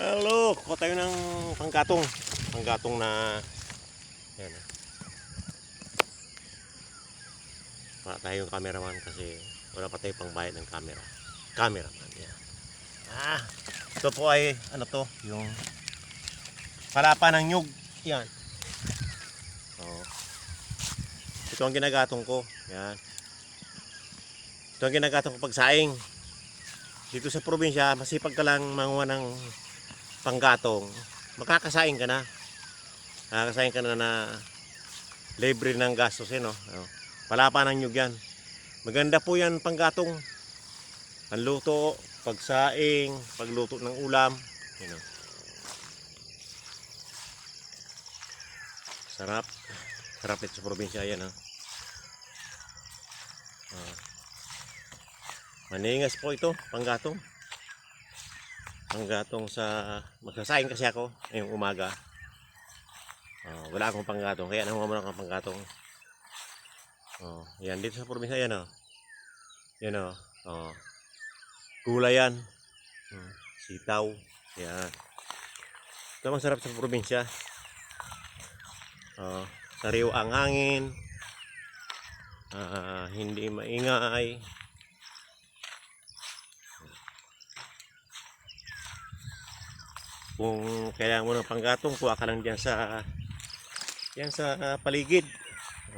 Hello, kuha tayo ng panggatong. Panggatong na yan. Wala tayong cameraman kasi wala pa tayong pangbayad ng camera. Cameraman, yan. Ah, ito po ay ano to, yung palapa ng nyug. Yan. Oh. Ito ang ginagatong ko. Yan. Ito ang ginagatong ko pagsaing. Dito sa probinsya, masipag ka lang manguha ng panggatong. Makakasaing ka na. Makakasaing ka na na libre ng gastos eh, no? Oh. Palapa ng nyug yan. Maganda po yan panggatong. Ang luto, pagsaing, pagluto ng ulam. You know. Sarap. Sarap ito sa probinsya yan, ha? Ah. Maningas po ito, panggatong. Panggatong sa... Magsasaing kasi ako ngayong umaga. Ah, wala akong panggatong, kaya naman muna akong panggatong. Oh, yan, dito sa probinsya yan, oh. Yan, oh. Oh. Gulay yan. Hmm, Sitaw. Yan. Ito masarap sa probinsya. Oh, sariw ang hangin. Ah, hindi maingay. Kung kailangan mo ng panggatong, kuha ka lang dyan sa yan sa ah, paligid.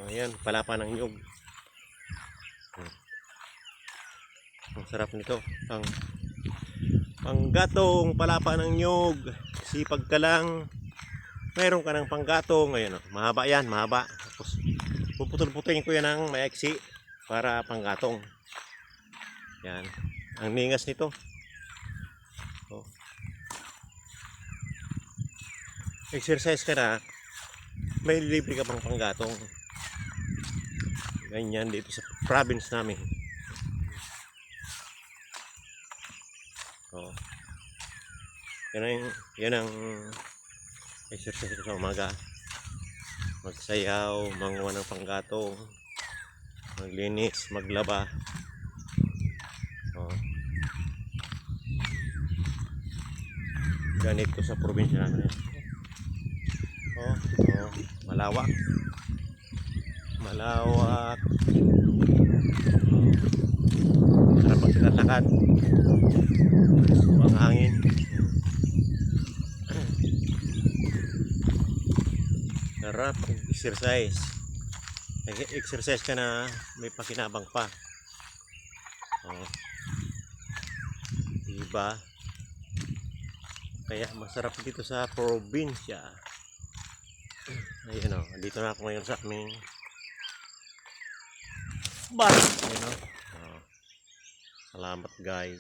Oh, yan, palapa ng nyug. Hmm. Ang sarap nito. Ang panggatong, palapa ng nyug. Sipag ka lang. Meron ka ng panggatong. Ayan, oh, mahaba yan, mahaba. Tapos, puputol-putulin ko yan ng maiksi para panggatong. Yan. Ang ningas nito. Oh. Exercise ka na, may libre ka pang panggatong. Ganyan dito sa province namin. Oh. Yan ang, yan ang exercise ko sa umaga. Magsayaw, manguha ng panggatong, maglinis, maglaba. Oh. Ganito sa probinsya namin. Oh, oh, malawak. Malawak. Sarap maglalakad. Ang hangin. Sarap exercise. Nag-exercise ka na may pakinabang pa. Oh. Diba? Kaya masarap dito sa probinsya. Ayun o, dito na ako ngayon sa aming bar. Ayun o. Oh. Salamat guys.